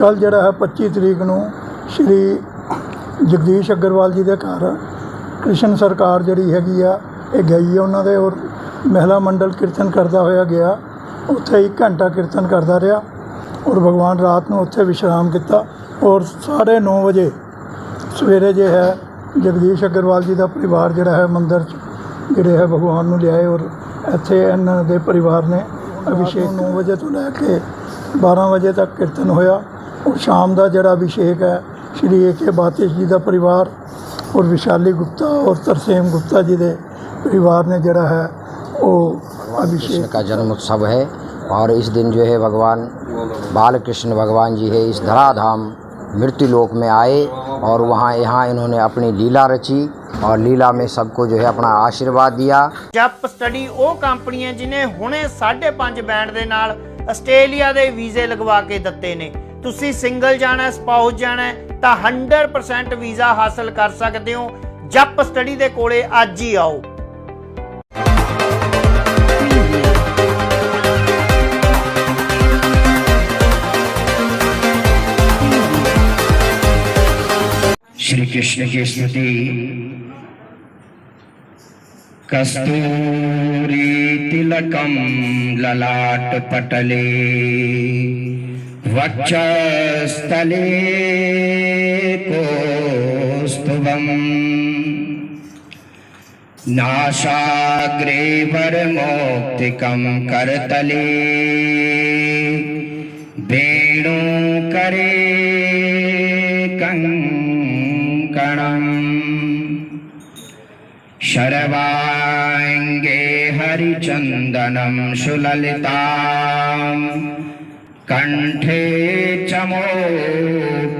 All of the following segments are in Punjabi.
ਕੱਲ ਜਿਹੜਾ ਹੈ 25 ਤਰੀਕ ਨੂੰ ਸ਼੍ਰੀ ਜਗਦੀਸ਼ ਅਗਰਵਾਲ ਜੀ ਦੇ ਘਰ ਕ੍ਰਿਸ਼ਨ ਸਰਕਾਰ ਜਿਹੜੀ ਹੈਗੀ ਆ ਇਹ ਗਈ ਹੈ ਉਹਨਾਂ ਦੇ ਔਰ ਮਹਿਲਾ ਮੰਡਲ ਕੀਰਤਨ ਕਰਦਾ ਹੋਇਆ ਗਿਆ। ਉੱਥੇ ਇੱਕ ਘੰਟਾ ਕੀਰਤਨ ਕਰਦਾ ਰਿਹਾ ਔਰ ਭਗਵਾਨ ਰਾਤ ਨੂੰ ਉੱਥੇ ਵਿਸ਼ਰਾਮ ਕੀਤਾ ਔਰ 9:30 ਵਜੇ ਸਵੇਰੇ ਜੇ ਹੈ ਜਗਦੀਸ਼ ਅਗਰਵਾਲ ਜੀ ਦਾ ਪਰਿਵਾਰ ਜਿਹੜਾ ਹੈ ਮੰਦਿਰ 'ਚ ਜਿਹੜੇ ਹੈ ਭਗਵਾਨ ਨੂੰ ਲਿਆਏ ਔਰ ਇੱਥੇ ਇਹਨਾਂ ਦੇ ਪਰਿਵਾਰ ਨੇ ਅਭਿਸ਼ੇਕ 9 ਵਜੇ ਤੋਂ ਲੈ ਕੇ 12 ਵਜੇ ਤੱਕ ਕੀਰਤਨ ਹੋਇਆ। ਸ਼ਾਮ ਦਾ ਜਿਹੜਾ ਅਭਿਸ਼ੇਕ ਹੈ ਸ਼੍ਰੀ ਏਕੇ ਬਾਤਿਸ਼ ਜੀ ਦਾ ਪਰਿਵਾਰ ਔਰ ਵਿਸ਼ਾਲੀ ਗੁਪਤਾ ਔਰ ਤਰਸੇਮ ਗੁਪਤਾ ਜੀ ਦੇ ਪਰਿਵਾਰ ਨੇ ਜਿਹੜਾ ਹੈ ਉਹ कृष्ण ਅਭਿਸ਼ੇਕ का जन्म उत्सव है और इस दिन जो है भगवान बाल कृष्ण भगवान जी है इस धराधाम मृत्यु लोक में आए और वहाँ यहाँ इन्होंने अपनी लीला रची और लीला में सबको जो है अपना आशीर्वाद दिया ਜਪ ਸਟੱਡੀ ਉਹ ਕੰਪਨੀ ਹੈ ਜਿਨੇ ਹੁਣੇ 5.5 ਬੈਂਡ ਦੇ ਨਾਲ ਆਸਟ੍ਰੇਲੀਆ ਦੇ ਵੀਜ਼ੇ ਲਗਵਾ ਕੇ ਦਿੱਤੇ ਨੇ ਤੁਸੀਂ ਸਿੰਗਲ ਜਾਣਾ ਹੈ ਸਪਾਊਸ ਜਾਣਾ ਹੈ ਤਾਂ 100% ਵੀਜ਼ਾ ਹਾਸਲ ਕਰ ਸਕਦੇ ਹੋ ਜਪ ਸਟੱਡੀ ਦੇ ਕੋਲੇ ਅੱਜ ਹੀ ਆਓ श्री कृष्ण की स्मृति कस्तूरी तिलकम ललाट पटले वक्षस्थले कौस्तुभम् नाशाग्रे वरमौक्तिकं करतले वेणुकरे कङ्कणम् शर्वाङ्गे हरिचन्दनं सुललिताम् कंठे चमोतावली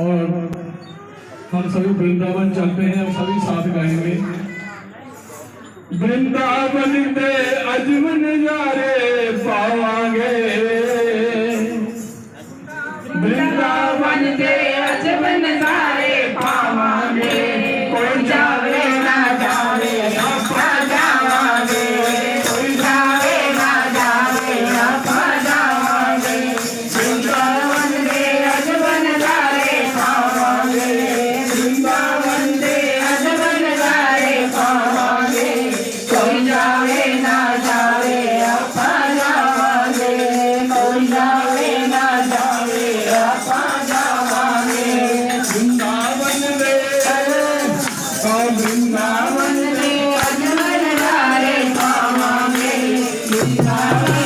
और हम सभी वृंदावन चलते हैं और सभी साथ गाएंगे वृंदावन now.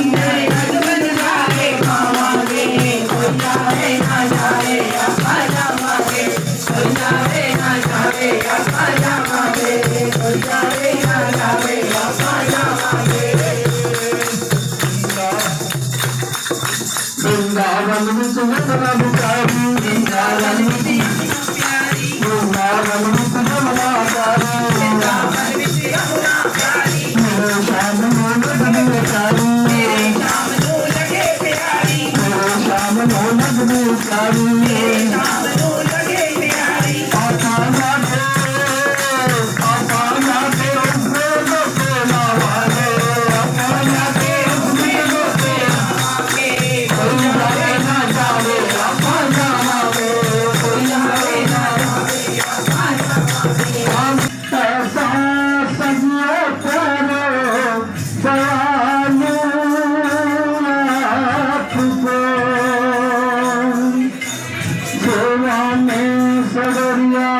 में सगरिया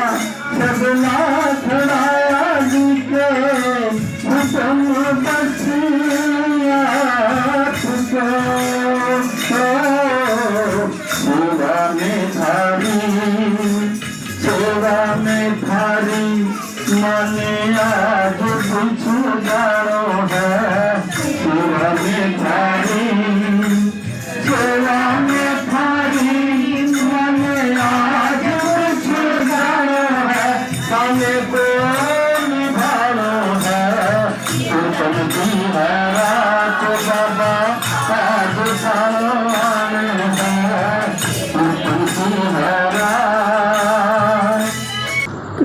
सगला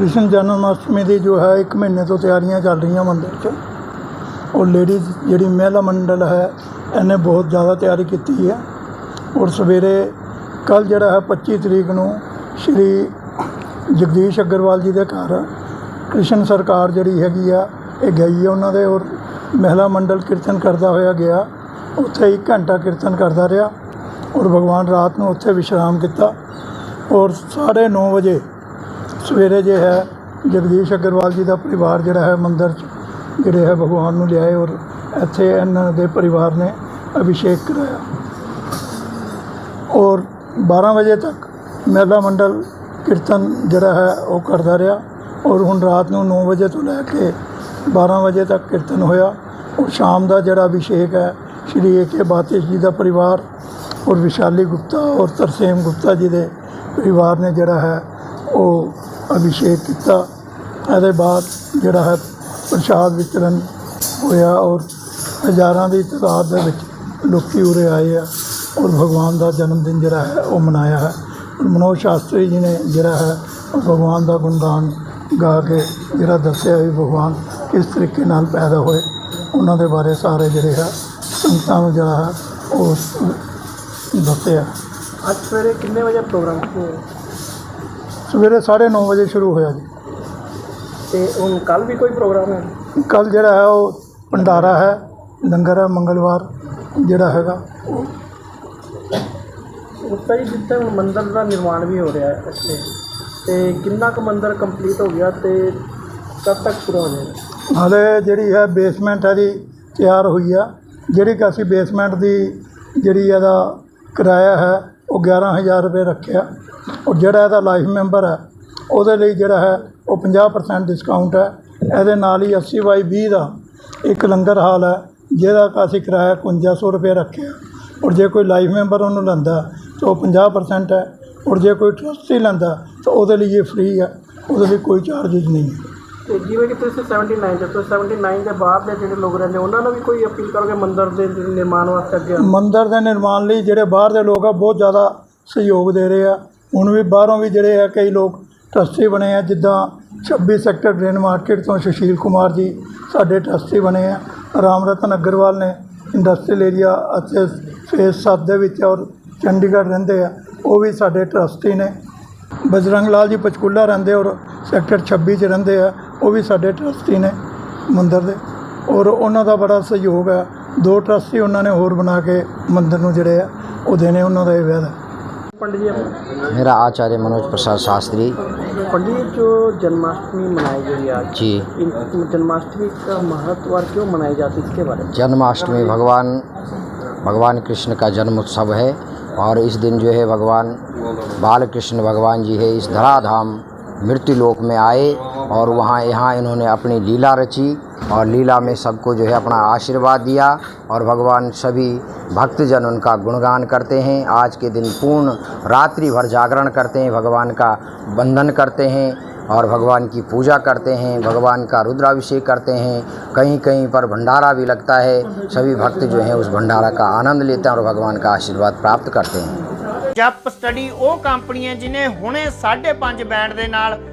ਕ੍ਰਿਸ਼ਨ ਜਨਮ ਅਸ਼ਟਮੀ ਦੀ ਜੋ ਹੈ, ਇੱਕ ਮਹੀਨੇ ਤੋਂ ਤਿਆਰੀਆਂ ਚੱਲ ਰਹੀਆਂ ਮੰਦਿਰ 'ਚ। ਔਰ ਲੇਡੀਜ਼ ਜਿਹੜੀ ਮਹਿਲਾ ਮੰਡਲ ਹੈ, ਇਹਨੇ ਬਹੁਤ ਜ਼ਿਆਦਾ ਤਿਆਰੀ ਕੀਤੀ ਹੈ। ਔਰ ਸਵੇਰੇ ਕੱਲ ਜਿਹੜਾ ਹੈ 25 ਤਰੀਕ ਨੂੰ ਸ਼੍ਰੀ ਜਗਦੀਸ਼ ਅਗਰਵਾਲ ਜੀ ਦੇ ਘਰ ਕ੍ਰਿਸ਼ਨ ਸਰਕਾਰ ਜਿਹੜੀ ਹੈਗੀ ਆ, ਇਹ ਗਈ ਹੈ ਉਹਨਾਂ ਦੇ। ਔਰ ਮਹਿਲਾ ਮੰਡਲ ਕੀਰਤਨ ਕਰਦਾ ਹੋਇਆ ਗਿਆ। ਉੱਥੇ ਇੱਕ ਘੰਟਾ ਕੀਰਤਨ ਕਰਦਾ ਰਿਹਾ। ਔਰ ਭਗਵਾਨ ਰਾਤ ਨੂੰ ਉੱਥੇ ਵਿਸ਼ਰਾਮ ਕੀਤਾ। ਔਰ 9:30 ਵਜੇ ਸਵੇਰੇ ਜੇ ਹੈ, ਜਗਦੀਸ਼ ਅਗਰਵਾਲ ਜੀ ਦਾ ਪਰਿਵਾਰ ਜਿਹੜਾ ਹੈ ਮੰਦਰ 'ਚ, ਜਿਹੜੇ ਹੈ ਭਗਵਾਨ ਨੂੰ ਲਿਆਏ ਔਰ ਇੱਥੇ ਇਹਨਾਂ ਦੇ ਪਰਿਵਾਰ ਨੇ ਅਭਿਸ਼ੇਕ ਕਰਾਇਆ। ਔਰ 12 ਵਜੇ ਤੱਕ ਮਹਿਲਾ ਮੰਡਲ ਕੀਰਤਨ ਜਿਹੜਾ ਹੈ ਉਹ ਕਰਦਾ ਰਿਹਾ ਔਰ ਹੁਣ ਰਾਤ ਨੂੰ 9 ਵਜੇ ਤੋਂ ਲੈ ਕੇ 12 ਵਜੇ ਤੱਕ ਕੀਰਤਨ ਹੋਇਆ ਔਰ ਸ਼ਾਮ ਦਾ ਜਿਹੜਾ ਅਭਿਸ਼ੇਕ ਹੈ, ਸ਼੍ਰੀ ਏ ਬਾਤਿਸ਼ ਜੀ ਦਾ ਪਰਿਵਾਰ ਔਰ ਵਿਸ਼ਾਲੀ ਗੁਪਤਾ ਔਰ ਤਰਸੇਮ ਗੁਪਤਾ ਜੀ ਦੇ ਪਰਿਵਾਰ ਨੇ ਜਿਹੜਾ ਹੈ ਉਹ ਅਭਿਸ਼ੇਕ ਕੀਤਾ। ਇਹਦੇ ਬਾਅਦ ਜਿਹੜਾ ਹੈ ਪ੍ਰਸ਼ਾਦ ਵਿਤਰਨ ਹੋਇਆ ਔਰ ਹਜ਼ਾਰਾਂ ਦੀ ਤਾਦਾਦ ਦੇ ਵਿੱਚ ਲੋਕੀ ਉਰੇ ਆਏ ਆ ਔਰ ਭਗਵਾਨ ਦਾ ਜਨਮ ਦਿਨ ਜਿਹੜਾ ਹੈ ਉਹ ਮਨਾਇਆ ਹੈ। ਮਨੋਜ ਸ਼ਾਸਤਰੀ ਜੀ ਨੇ ਜਿਹੜਾ ਹੈ ਭਗਵਾਨ ਦਾ ਗੁਣਗਾਨ ਗਾ ਕੇ ਜਿਹੜਾ ਦੱਸਿਆ ਵੀ ਭਗਵਾਨ ਕਿਸ ਤਰੀਕੇ ਨਾਲ ਪੈਦਾ ਹੋਏ, ਉਹਨਾਂ ਦੇ ਬਾਰੇ ਸਾਰੇ ਜਿਹੜੇ ਹੈ ਸੰਗਤਾਂ ਨੂੰ ਜਿਹੜਾ ਹੈ ਉਹ ਦੱਸਿਆ। ਅੱਜ ਸਵੇਰੇ ਕਿੰਨੇ ਵਜੇ ਪ੍ਰੋਗਰਾਮ ਹੋਇਆ? ਸਵੇਰੇ 9:30 ਵਜੇ ਸ਼ੁਰੂ ਹੋਇਆ ਜੀ। ਤੇ ਹੁਣ ਕੱਲ ਵੀ ਕੋਈ ਪ੍ਰੋਗਰਾਮ ਹੈ? ਕੱਲ ਜਿਹੜਾ ਹੈ ਉਹ ਭੰਡਾਰਾ ਹੈ ਲੰਗਰ ਹੈ ਮੰਗਲਵਾਰ ਜਿਹੜਾ ਹੈਗਾ। ਉੱਤਾ ਜੀ ਜਿੱਥੇ ਹੁਣ ਮੰਦਿਰ ਦਾ ਨਿਰਮਾਣ ਵੀ ਹੋ ਰਿਹਾ ਹੈ ਇੱਥੇ। ਤੇ ਕਿੰਨਾ ਕੁ ਮੰਦਿਰ ਕੰਪਲੀਟ ਹੋ ਗਿਆ ਤੇ ਕਦ ਤੱਕ ਪੂਰਾ ਹੋ ਜਾਏਗਾ? ਹਾਲੇ ਜਿਹੜੀ ਹੈ ਬੇਸਮੈਂਟ ਇਹਦੀ ਤਿਆਰ ਹੋਈ ਆ। ਜਿਹੜੀ ਕਿ ਅਸੀਂ ਬੇਸਮੈਂਟ ਦੀ ਜਿਹੜੀ ਇਹਦਾ ਕਿਰਾਇਆ ਹੈ ਉਹ 11000 ਰੁਪਏ ਰੱਖਿਆ। ਔਰ ਜਿਹੜਾ ਇਹਦਾ ਲਾਈਫ ਮੈਂਬਰ ਹੈ ਉਹਦੇ ਲਈ ਜਿਹੜਾ ਹੈ ਉਹ 50% ਡਿਸਕਾਊਂਟ ਹੈ। ਇਹਦੇ ਨਾਲ ਹੀ 80 ਬਾਈ 20 ਦਾ ਇੱਕ ਲੰਗਰ ਹਾਲ ਹੈ ਜਿਹਦਾ ਅਸੀਂ ਕਿਰਾਇਆ 5100 ਰੁਪਏ ਰੱਖਿਆ। ਔਰ ਜੇ ਕੋਈ ਲਾਈਫ ਮੈਂਬਰ ਉਹਨੂੰ ਲੈਂਦਾ ਤਾਂ ਉਹ 50% ਹੈ। ਔਰ ਜੇ ਕੋਈ ਟਰਸਟੀ ਲੈਂਦਾ ਤਾਂ ਉਹਦੇ ਲਈ ਇਹ ਫ੍ਰੀ ਹੈ। ਉਹਦੇ ਲਈ ਕੋਈ ਚਾਰजेस ਨਹੀਂ ਹੈ। ਤੇ ਜਿਵੇਂ ਕਿ ਤੁਸੀਂ 79 ਦੇ ਤੋਂ 79 ਦੇ ਬਾਅਦ ਦੇ ਜਿਹੜੇ ਲੋਕ ਰਹਿੰਦੇ ਉਹਨਾਂ ਨੂੰ ਵੀ ਕੋਈ ਅਪੀਲ ਕਰੋਗੇ ਮੰਦਿਰ ਦੇ ਨਿਰਮਾਣ ਵਾਸਤੇ ਅੱਗੇ? ਮੰਦਿਰ ਦੇ ਨਿਰਮਾਣ ਲਈ ਜਿਹੜੇ ਬਾਹਰ ਦੇ ਲੋਕ ਆ ਬਹੁਤ ਜ਼ਿਆਦਾ ਸਹਿਯੋਗ ਦੇ ਰਹੇ ਆ। ਹੁਣ ਵੀ ਬਾਹਰੋਂ ਵੀ ਜਿਹੜੇ ਆ ਕਈ ਲੋਕ ਟਰਸਟੀ ਬਣੇ ਆ, ਜਿੱਦਾਂ 26 ਸੈਕਟਰ ਡਰੇਨ ਮਾਰਕੀਟ ਤੋਂ ਸੁਸ਼ੀਲ ਕੁਮਾਰ ਜੀ ਸਾਡੇ ਟਰਸਟੀ ਬਣੇ ਆ ਰਾਮ ਰਤਨ ਅਗਰਵਾਲ ਨੇ ਇੰਡਸਟਰੀਅਲ ਏਰੀਆ ਅਤੇ ਫੇਸ 7 ਦੇ ਵਿੱਚ ਔਰ ਚੰਡੀਗੜ੍ਹ ਰਹਿੰਦੇ ਆ, ਉਹ ਵੀ ਸਾਡੇ ਟਰਸਟੀ ਨੇ। ਬਜਰੰਗ ਲਾਲ ਜੀ ਪਚਕੁੱਲਾ ਰਹਿੰਦੇ ਔਰ ਸੈਕਟਰ 26 ਚ ਰਹਿੰਦੇ ਆ, ਉਹ ਵੀ ਸਾਡੇ ਟਰਸਟੀ ਨੇ ਮੰਦਰ ਦੇ। ਔਰ ਉਹਨਾਂ ਦਾ ਬੜਾ ਸਹਿਯੋਗ ਆ, ਦੋ ਟਰਸਟੀ ਉਹਨਾਂ ਨੇ ਹੋਰ ਬਣਾ ਕੇ ਮੰਦਰ ਨੂੰ ਜਿਹੜੇ ਆ, ਉਹ ਦੇਣੇ ਉਹਨਾਂ ਦਾ ਇਹ ਵਾਅਦਾ। पंडित जी मेरा आचार्य मनोज प्रसाद शास्त्री। पंडित जी जो जन्माष्टमी मनाई गई आज जी। जन्माष्टमी का महत्व और क्यों मनाई जाती है इसके बारे में? जन्माष्टमी भगवान भगवान कृष्ण का जन्म उत्सव है और इस दिन जो है भगवान बाल कृष्ण भगवान जी है इस धराधाम मृत्यु लोक में आए। और वहाँ यहाँ इन्होंने अपनी लीला रची और लीला में सबको जो है अपना आशीर्वाद दिया और भगवान सभी भक्तजन उनका गुणगान करते हैं आज के दिन पूर्ण रात्रि भर जागरण करते हैं भगवान का बंधन करते हैं और भगवान की पूजा करते हैं भगवान का रुद्राभिषेक करते हैं कहीं कहीं पर भंडारा भी लगता है सभी भक्त जो हैं उस भंडारा का आनंद लेते हैं और भगवान का आशीर्वाद प्राप्त करते हैं ਜਪ ਸਟੱਡੀ ਉਹ ਕੰਪਨੀ ਹੈ ਜਿਨੇ ਹੁਣੇ 5.5 ਬੈਂਡ ਦੇ ਨਾਲ